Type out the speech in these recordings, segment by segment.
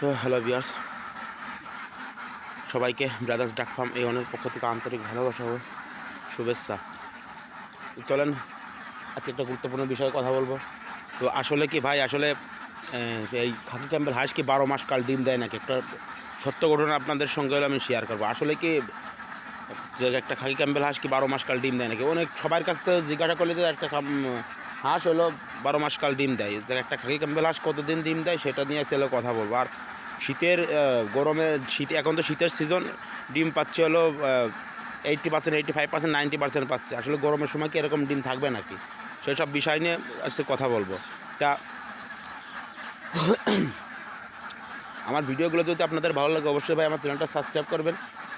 তো হ্যালো বিয়ার্স সবাইকে ব্রাদার্স ডাক ফার্ম এই অনেক পক্ষ থেকে আন্তরিক ভালোবাসা ও শুভেচ্ছা। চলেন, আজকে একটা গুরুত্বপূর্ণ বিষয়ে কথা বলব। তো আসলে কি ভাই, আসলে এই খাকি ক্যাম্পের হাঁস কি বারো মাস কাল ডিম দেয় নাকি? একটা সত্য ঘটনা আপনাদের সঙ্গে হলে আমি শেয়ার করব। আসলে কি, যে একটা খাকি ক্যাম্পেল হাঁস কি বারো মাস কাল ডিম দেয় নাকি? অনেক সবার কাছ থেকে জিজ্ঞাসা করলে যে একটা হাঁস হলো বারো মাস কাল ডিম দেয়। একটা খাকি ক্যাম্পেল হাঁস কতদিন ডিম দেয় সেটা নিয়ে ছেলে কথা বলব। আর শীতের গরমে শীতে, এখন তো শীতের সিজন ডিম পাচ্ছে হলো eighty percent eighty five percent ninety percent পাচ্ছে। আসলে গরমের সময় কি এরকম ডিম থাকবে নাকি? সেই সব বিষয় নিয়ে আজকে কথা বলব। তা আমার ভিডিওগুলো যদি আপনাদের ভালো লাগে, অবশ্যই ভাই আমার চ্যানেলটা সাবস্ক্রাইব করবেন।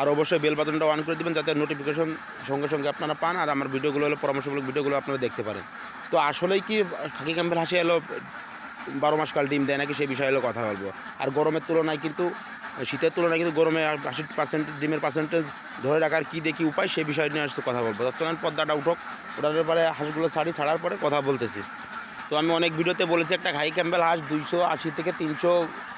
আর অবশ্যই বেল বাটনটা অন করে দেবেন যাতে নোটিফিকেশন সঙ্গে সঙ্গে আপনারা পান। আর আমার ভিডিওগুলো হলো পরামর্শমূলক ভিডিওগুলো আপনারা দেখতে পারেন। তো আসলেই কি খাকি ক্যাম্পের হাসি এলো, বারো মাস কাল ডিম দেয় নাকি সেই বিষয়ে হলো কথা বলব। আর গরমের তুলনায় কিন্তু, শীতের তুলনায় কিন্তু গরমে আশি পার্সেন্ট ডিমের পার্সেন্টেজ ধরে রাখার কী দেখি উপায় সেই বিষয় নিয়ে আসছে কথা বলব। চলেন পদ্মাটা উঠোক। ওঠার পরে হাঁসগুলো ছাড়ি, ছাড়ার পরে কথা বলতেছি। তো আমি অনেক ভিডিওতে বলেছি একটা হাই ক্যাম্পেল হাঁস দুইশো আশি থেকে তিনশো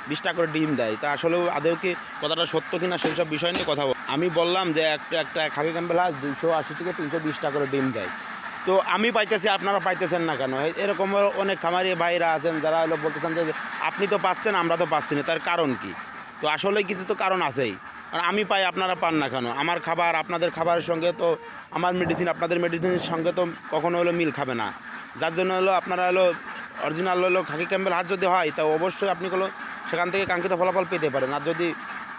বিশ টাকা করে ডিম দেয়। তা আসলেও আদৌ কি কথাটা সত্য কিনা সেই সব বিষয় নিয়ে কথা বল আমি বললাম যে একটা একটা খাকি ক্যাম্পেল হাঁস দুইশো আশি থেকে তিনশো বিশ টাকা করে ডিম দেয়। তো আমি পাইতেছি, আপনারা পাইতেছেন না কেন? এরকম অনেক খামারি ভাইরা আছেন যারা হলো বলতেছেন যে আপনি তো পাচ্ছেন, আমরা তো পাচ্ছি না। তার কারণ কি? তো আসলে কিছু তো কারণ আছেই। আর আমি পাই, আপনারা পান না কেন? আমার খাবার আপনাদের খাবারের সঙ্গে তো, আমার মেডিসিন আপনাদের মেডিসিনের সঙ্গে তো কখনো হলো মিল খাবে না। যার জন্য হলো আপনারা হলো অরিজিনাল হলো খাকি ক্যাম্পেল হাট যদি হয়, তা অবশ্যই আপনি হলো সেখান থেকে কাঙ্ক্ষিত ফলাফল পেতে পারেন। আর যদি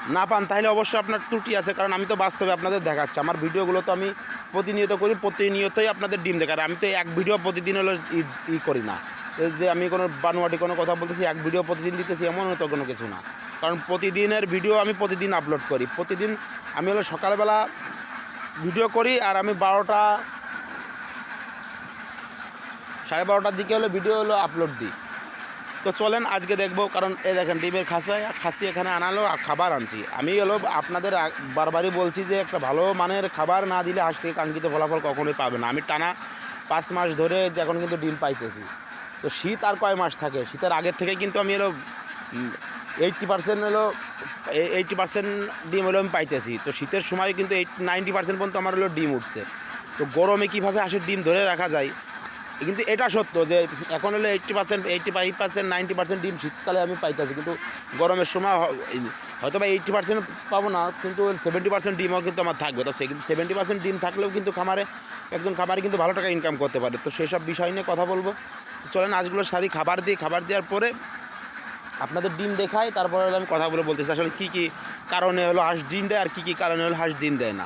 না পান, তাহলে অবশ্যই আপনার ত্রুটি আছে, কারণ আমি তো বাস্তবে আপনাদের দেখাচ্ছি। আমার ভিডিওগুলো তো আমি প্রতিনিয়ত করি, প্রতিনিয়তই আপনাদের ডিম দেখার। আমি তো এক ভিডিও প্রতিদিন হলো ই- করি না। যে আমি কোনো বানুয়াটি কোনো কথা বলতেছি, এক ভিডিও প্রতিদিন দিতেছি, এমন তো কোনো কিছু না। কারণ প্রতিদিনের ভিডিও আমি প্রতিদিন আপলোড করি। প্রতিদিন আমি হলো সকালবেলা ভিডিও করি, আর আমি বারোটা সাড়ে বারোটার দিকে হলো ভিডিও হলো আপলোড দিই। তো চলেন, আজকে দেখব, কারণ এই দেখেন, ডিমের খাসি খাসি এখানে আনালো আর খাবার আনছি। আমি হলো, আপনাদের বারবারই বলছি যে, একটা ভালো মানের খাবার না দিলে হাঁস থেকে কাঙ্ক্ষিত ফলাফল কখনোই পাবে না। আমি টানা পাঁচ মাস ধরে এখন কিন্তু ডিম পাইতেছি। তো শীত আর কয় মাস থাকে? শীতের আগের থেকে কিন্তু আমি হলো এইটটি পার্সেন্ট হলো এইটটি পার্সেন্ট ডিম হলো আমি পাইতেছি। তো শীতের সময় কিন্তু এইট নাইনটি পার্সেন্ট পর্যন্ত আমার হলো ডিম উঠছে। তো গরমে কীভাবে হাঁসের ডিম ধরে রাখা যায়? কিন্তু এটা সত্য যে এখন হলো eighty percent eighty five percent ninety percent ডিম শীতকালে আমি পাইতেছি। কিন্তু গরমের সময় হয়তো বা এইটটি পার্সেন্ট পাবো না, কিন্তু সেভেন্টি পার্সেন্ট ডিমও কিন্তু আমার থাকবে। তো সেই সেভেন্টি পার্সেন্ট ডিম থাকলেও কিন্তু খামারে একজন খামারে কিন্তু ভালো টাকা ইনকাম করতে পারে। তো সেই সব বিষয় নিয়ে কথা বলব। চলেন আজগুলো সারি খাবার দিই। খাবার দেওয়ার পরে আপনাদের ডিম দেখাই, তারপরে আমি কথা বলে বলতেছি আসলে কী কী কারণে হলো হাঁস ডিম দেয় আর কী কী কারণে হলো হাঁস ডিম দেয় না।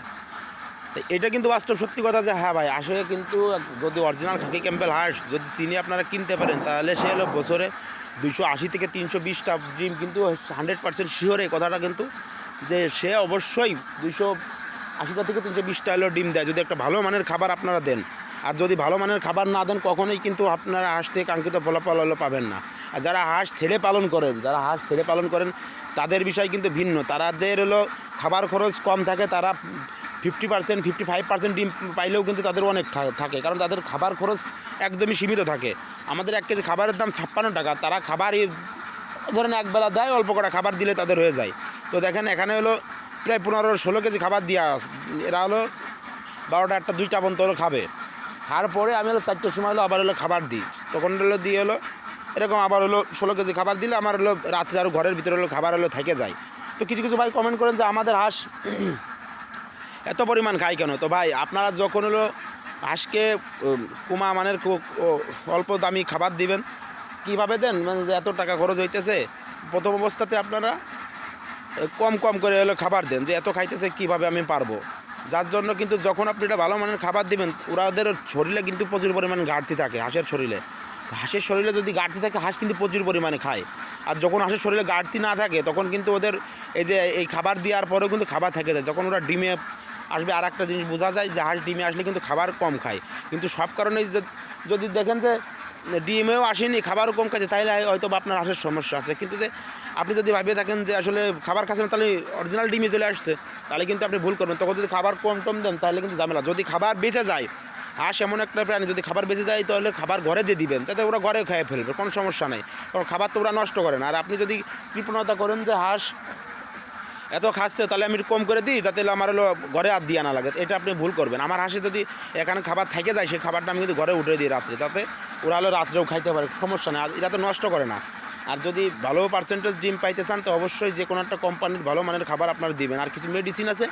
এটা কিন্তু বাস্তব সত্যি কথা যে হ্যাঁ ভাই, আসলে কিন্তু যদি অরিজিনাল খাকি ক্যাম্পেল হাঁস যদি চিনি আপনারা কিনতে পারেন, তাহলে সে হলো বছরে দুইশো আশি থেকে তিনশো বিশটা ডিম কিন্তু হান্ড্রেড পার্সেন্ট শিওর এই কথাটা কিন্তু যে সে অবশ্যই দুইশো আশিটা থেকে তিনশো বিশটা হলো ডিম দেয়। যদি একটা ভালো মানের খাবার আপনারা দেন, আর যদি ভালো মানের খাবার না দেন, কখনোই কিন্তু আপনারা হাঁস থেকে কাঙ্ক্ষিত ফলাফল হলো পাবেন না। আর যারা হাঁস ছেড়ে পালন করেন, যারা হাঁস ছেড়ে পালন করেন, তাদের বিষয় কিন্তু ভিন্ন। তাদের হলো খাবার খরচ কম থাকে, তারা fifty percent, fifty five percent ডিম পাইলেও কিন্তু তাদের অনেক থাকে। কারণ তাদের খাবার খরচ একদমই সীমিত থাকে। আমাদের এক কেজি খাবারের দাম ছাপ্পান্ন টাকা। তারা খাবার ধরেন একবেলা দেয়, অল্প কটা খাবার দিলে তাদের হয়ে যায়। তো দেখেন, এখানে হলো প্রায় পনেরো, ষোলো কেজি খাবার দেওয়া এরা হলো বারোটা একটা দুইটা পর্যন্ত হলো খাবে। খাওয়ার পরে আমি হলো চারটের সময় হলো আবার হলো খাবার দিই। তখন হলো দিয়ে হলো এরকম আবার হলো ষোলো কেজি খাবার দিলে আমার হলো রাত্রে আরও ঘরের ভিতরে হলো খাবার হলো থেকে যায়। তো কিছু কিছু ভাই কমেন্ট করেন যে আমাদের হাঁস এত পরিমাণ খায় কেন? তো ভাই, আপনারা যখন হলো হাঁসকে কুমা মানের অল্প দামি খাবার দিবেন, কীভাবে দেন? মানে এত টাকা খরচ হইতেছে, প্রথম অবস্থাতে আপনারা কম কম করে হলো খাবার দেন, যে এত খাইতেছে, কীভাবে আমি পারব? যার জন্য কিন্তু যখন আপনি এটা ভালো মানের খাবার দিবেন ওরা ওদের শরীরে কিন্তু প্রচুর পরিমাণে ঘাটতি থাকে, হাঁসের শরীরে। হাঁসের শরীরে যদি ঘাটতি থাকে, হাঁস কিন্তু প্রচুর পরিমাণে খায়। আর যখন হাঁসের শরীরে ঘাটতি না থাকে, তখন কিন্তু ওদের এই যে, এই খাবার দেওয়ার পরেও কিন্তু খাবার থেকে যায়। যখন ওরা ডিমে আসবে আর একটা জিনিস বোঝা যায় যে হাঁস ডিমে আসলে কিন্তু খাবার কম খায়। কিন্তু সব কারণেই যদি দেখেন যে ডিমেও আসেনি, খাবারও কম খাচ্ছে তাহলে হয়তো বা আপনার হাঁসের সমস্যা আছে। কিন্তু যে আপনি যদি ভাবিয়ে থাকেন যে আসলে খাবার খাচ্ছেন তাহলে অরিজিনাল ডিমে চলে আসছে, তাহলে কিন্তু আপনি ভুল করবেন। তখন যদি খাবার কম টম দেন, তাহলে কিন্তু ঝামেলা। যদি খাবার বেঁচে যায়, হাঁস এমন একটা প্রাণী, যদি খাবার বেঁচে যায়, তাহলে খাবার ঘরে দিয়ে দিবেন, যাতে ওরা ঘরে খেয়ে ফেলবে, কোনো সমস্যা নেই। কারণ খাবার তো ওরা নষ্ট করে না। আর আপনি যদি কৃপণতা করেন যে হাঁস এত খাচ্ছে, তাহলে আমি কম করে দিই, যাতে আমার হলো ঘরে আর দিয়ে আনা লাগে। এটা আপনি ভুল করবেন। আমার হাসি যদি এখানে খাবার থেকে যায়, সেই খাবারটা আমি কিন্তু ঘরে উঠে দিই রাত্রে, যাতে ওরা হলো রাত্রেও খাইতে পারে, সমস্যা নেই। এটা তো নষ্ট করে না। আর যদি ভালো পার্সেন্টেজ ডিম পাইতে চান, তো অবশ্যই যে কোনো একটা কোম্পানির ভালো মানের খাবার আপনারা দিবেন। আর কিছু মেডিসিন আছে?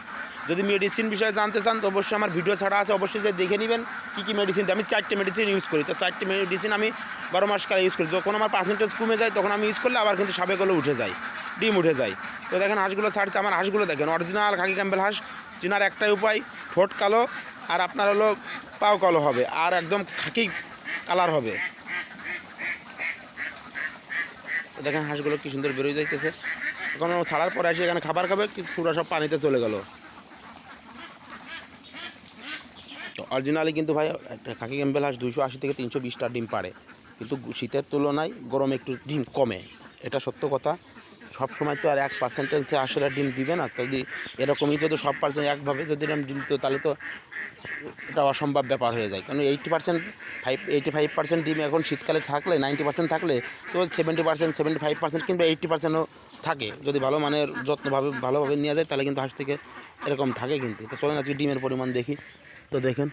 যদি মেডিসিন বিষয়ে জানতে চান, তো অবশ্যই আমার ভিডিও ছাড়া আছে, অবশ্যই যে দেখে নেবেন কী কী মেডিসিন আমি চারটে মেডিসিন ইউজ করি। তো চারটে মেডিসিন আমি বারো মাস কালে ইউজ করি। যখন আমার পার্সেন্টেজ কমে যায়, তখন আমি ইউজ করলে আবার কিন্তু সাবেকগুলো উঠে যায়, ডিম উঠে যায়। তো দেখেন, হাঁসগুলো ছাড়ছে। আমার হাঁসগুলো দেখেন অরিজিনাল খাকি ক্যাম্পেল হাঁস, চেনার একটাই উপায়, ঠোঁট কালো, আর আপনার হলো পাও কালো হবে, আর একদম খাকি কালার হবে তো দেখেন হাঁসগুলো কি সুন্দর বেরোয় যাইতেছে। এখন ছাড়ার পরে আসি, এখানে খাবার খাবে কিছুটা সব পানিতে চলে গেল। তো অরিজিনালি কিন্তু ভাই খাকি ক্যাম্পেল হাঁস দুইশো আশি থেকে তিনশো বিশটা ডিম পারে কিন্তু শীতের তুলনায় গরমে একটু ডিম কমে। এটা সত্য কথা। সব সময় তো আর এক পার্সেন্টেজে আসলে ডিম দিবে না। যদি এরকমই যদি সব পার্সেন্ট একভাবে যদি এরকম ডিম তো তাহলে তো এটা অসম্ভব ব্যাপার হয়ে যায়। কারণ eighty percent five eighty five percent ডিম এখন শীতকালে থাকলে নাইনটি পার্সেন্ট থাকলে তো seventy percent seventy five percent কিংবা এইটটি পার্সেন্টও থাকে। যদি ভালো মানের যত্নভাবে, ভালোভাবে নেওয়া যায়, তাহলে কিন্তু হাঁস থেকে এরকম থাকে কিন্তু। তো চলেন আজকে ডিমের পরিমাণ দেখি। তো দেখেন।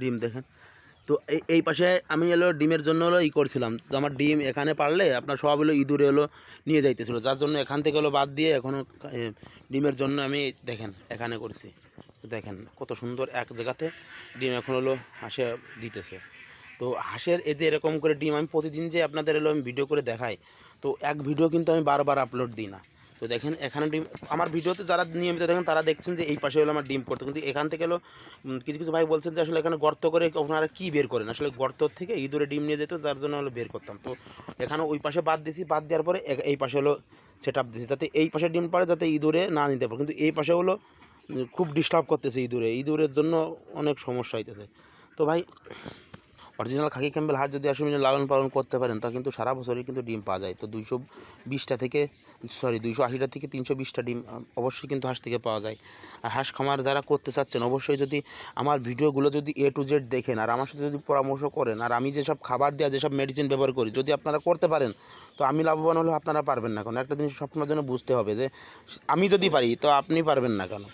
ডিম দেখেন। তো এই পাশে আমি এলো ডিমের জন্য হলো ই করছিলাম। তো আমার ডিম এখানে পারলে আপনার সব হলো ইঁদুরে হলো নিয়ে যাইতেছিল। যার জন্য এখান থেকে হলো বাদ দিয়ে এখনও ডিমের জন্য আমি দেখেন, এখানে করছি। দেখেন কত সুন্দর এক জায়গাতে ডিম এখন হলো হাঁসে দিতেছে। তো হাঁসের এতে এরকম করে ডিম আমি প্রতিদিন যে আপনাদের এলো আমি ভিডিও করে দেখাই, তো এক ভিডিও কিন্তু আমি বারবার আপলোড দিই না। তো দেখেন, এখানে ডিম, আমার ভিডিওতে যারা নিয়মিত দেখেন, তারা দেখছেন যে এই পাশে হলো আমার ডিম পড়তো। কিন্তু এখান থেকে হলো কিছু কিছু ভাই বলছেন যে আসলে এখানে গর্ত করে আপনারা কী বের করেন? আসলে গর্ত থেকে ইঁদুরে ডিম নিয়ে যেত, যার জন্য হলো বের করতাম। তো এখানে ওই পাশে বাদ দিছি, বাদ দেওয়ার পরে এই পাশে হলো সেট আপ দিয়েছি যাতে এই পাশে ডিম পারে যাতে ইঁদুরে না নিতে পারে। কিন্তু এই পাশে হলো খুব ডিস্টার্ব করতেছে ইঁদুরে। ইঁদুরের জন্য অনেক সমস্যা হইতেছে। তো ভাই অরিজিনাল খাকি ক্যাম্বেল হাট যদি আসলে লালন পালন করতে পারেন, তা কিন্তু সারা বছরই কিন্তু ডিম পাওয়া যায়। তো দুইশো বিশটা থেকে সরি দুইশো আশিটা থেকে তিনশো বিশটা ডিম অবশ্যই কিন্তু হাঁস থেকে পাওয়া যায়। আর হাঁস খামার যারা করতে চাচ্ছেন, অবশ্যই যদি আমার ভিডিওগুলো যদি এ টু জেড দেখেন, আর আমার সাথে যদি পরামর্শ করেন, আর আমি যেসব খাবার দেওয়া, যেসব মেডিসিন ব্যবহার করি, যদি আপনারা করতে পারেন, তো আমি লাভবান হলে আপনারা পারবেন না কেন? একটা জিনিস সবসময় জন্য বুঝতে হবে যে, আমি যদি পারি, তো আপনি পারবেন না কেন?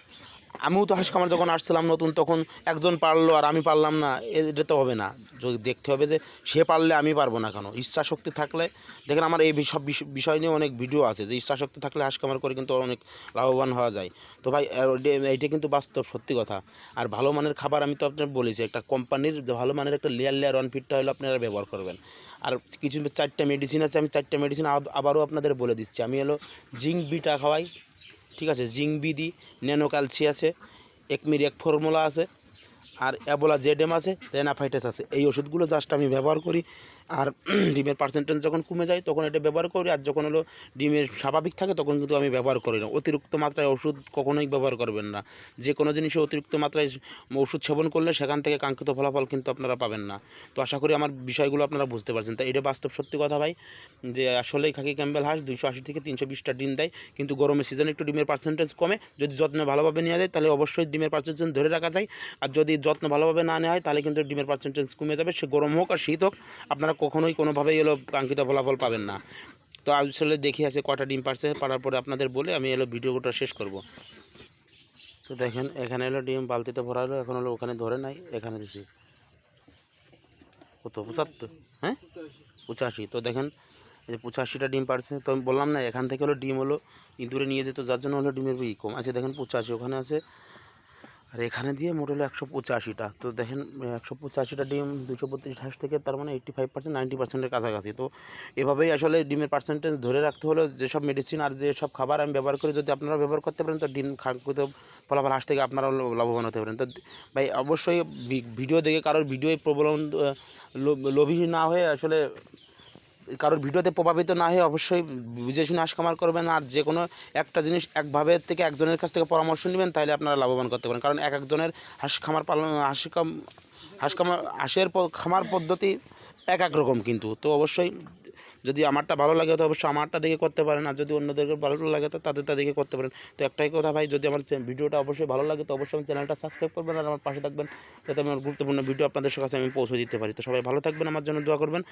আমিও তো হাঁস যখন আসছিলাম নতুন, তখন একজন পারল আর আমি পারলাম না। এটা তো হবে না। যদি দেখতে হবে যে সে পারলে আমি পারব না কেন? ইচ্ছা শক্তি থাকলে, দেখেন আমার এই সব বিষয় নিয়ে অনেক ভিডিও আছে যে ইচ্ছা শক্তি থাকলে হাঁস খামার করে কিন্তু অনেক লাভবান হওয়া যায়। তো ভাই এইটা কিন্তু বাস্তব, সত্যি কথা। আর ভালো মানের খাবার আমি তো আপনার বলেছি, একটা কোম্পানির ভালো মানের একটা লেয়ার লেয়ার ওয়ান ফিটটা হলে আপনারা ব্যবহার করবেন। আর কিছু চারটে মেডিসিন আছে, আমি চারটে মেডিসিন আবারও আপনাদের বলে দিচ্ছি। আমি হলো জিঙ্ক বিটা খাওয়াই ঠিক আছে জিঙ্ক বি ন্যানো ক্যালসি আছে একমির এক ফর্মুলা আছে। আর অ্যাবোলা জেডেম আছে রেনাফাইটাস আছে। এই ওষুধগুলো জাস্ট আমি ব্যবহার করি। আর ডিমের পার্সেন্টেজ যখন কমে যায়, তখন এটা ব্যবহার করি। আর যখন হলো ডিমের স্বাভাবিক থাকে, তখন কিন্তু আমি ব্যবহার করি না। অতিরিক্ত মাত্রায় ওষুধ কখনোই ব্যবহার করবেন না। যে কোনো জিনিসে অতিরিক্ত মাত্রায় ওষুধ সেবন করলে সেখান থেকে কাঙ্ক্ষিত ফলাফল কিন্তু আপনারা পাবেন না। তো আশা করি আমার বিষয়গুলো আপনারা বুঝতে পারছেন। তাই এটা বাস্তব সত্যি কথা ভাই, যে আসলেই খাকি ক্যাম্বেল হাঁস দুইশো আশি থেকে তিনশো বিশটা ডিম দেয়। কিন্তু গরমের সিজনে একটু ডিমের পার্সেন্টেজ কমে। যদি যত্ন ভালোভাবে নেওয়া যায়, তাহলে অবশ্যই ডিমের পার্সেন্টেজ ধরে রাখা যায়। আর যদি যত্ন ভালোভাবে না নেওয়া হয় তাহলে কিন্তু ডিমের পার্সেন্টেজ কমে যাবে। সে গরম হোক আর শীত হোক, আপনারা কখনোই কোনোভাবেই এলো কাঙ্ক্ষিত ফলাফল পাবেন না। তো আসলে দেখি আছে কটা ডিম পারছে, পারার পরে আপনাদের বলে আমি এলো ভিডিওটা শেষ করব। তো দেখেন, এখানে এলো ডিম, বালতিতে ভরা হলো, এখন হলো ওখানে ধরে নাই, এখানে দিছি। কত, পঁচাত্তর? হ্যাঁ? পঁচাশি। তো দেখেন, এই যে পঁচাশিটা ডিম পারছে, তো আমি বললাম না, এখান থেকে হলো ডিম হলো ইঁদুরে নিয়ে যেত, যার জন্য হলো ডিমের ই কম আছে। দেখেন, পঁচাশি ওখানে আছে। আর এখানে দিয়ে মোট হলো একশো পঁচাশিটা। তো দেখেন একশো পঁচাশিটা ডিম দুশো বত্রিশ হাঁস থেকে তার মানে এইট্টি ফাইভ পার্সেন্ট নাইনটি পার্সেন্টের কাছাকাছি। তো এভাবেই আসলে ডিমের পার্সেন্টেজ ধরে রাখতে হলো যেসব মেডিসিন আর যেসব খাবার আমি ব্যবহার করি, যদি আপনারা ব্যবহার করতে পারেন, তো ডিম খাদ্য ফলাফল হাঁস থেকে আপনারাও লো- লাভবান হতে পারেন। তো ভাই, অবশ্যই ভিডিও দেখে কারোর ভিডিও লো- লোভী না হয়ে আসলে কারোর ভিডিওতে প্রভাবিত না হয়ে অবশ্যই বুঝে শুনে খামার করবেন আর যে কোনো একটা জিনিস একভাবে থেকে একজনের কাছ থেকে পরামর্শ নেবেন, তাহলে আপনারা লাভবান করতে পারেন। কারণ এক একজনের হাঁস খামার পালন, হাঁস হাঁস খামার, হাঁসের খামার পদ্ধতি এক এক রকম কিন্তু। তো অবশ্যই যদি আমারটা ভালো লাগে, তো অবশ্যই আমারটা দেখে করতে পারেন। আর যদি অন্যদেরকে ভালো লাগে, তো তাদেরটা দেখে করতে পারেন। তো একটাই কথা ভাই, যদি আমার ভিডিওটা অবশ্যই ভালো লাগে, তো অবশ্যই চ্যানেলটা সাবস্ক্রাইব করবেন আর আমার পাশে থাকবেন। যাতে আমার গুরুত্বপূর্ণ ভিডিও আপনাদের কাছে আমি পৌঁছে দিতে পারি। তো সবাই ভালো থাকবেন, আমার জন্য দোয়া করবেন।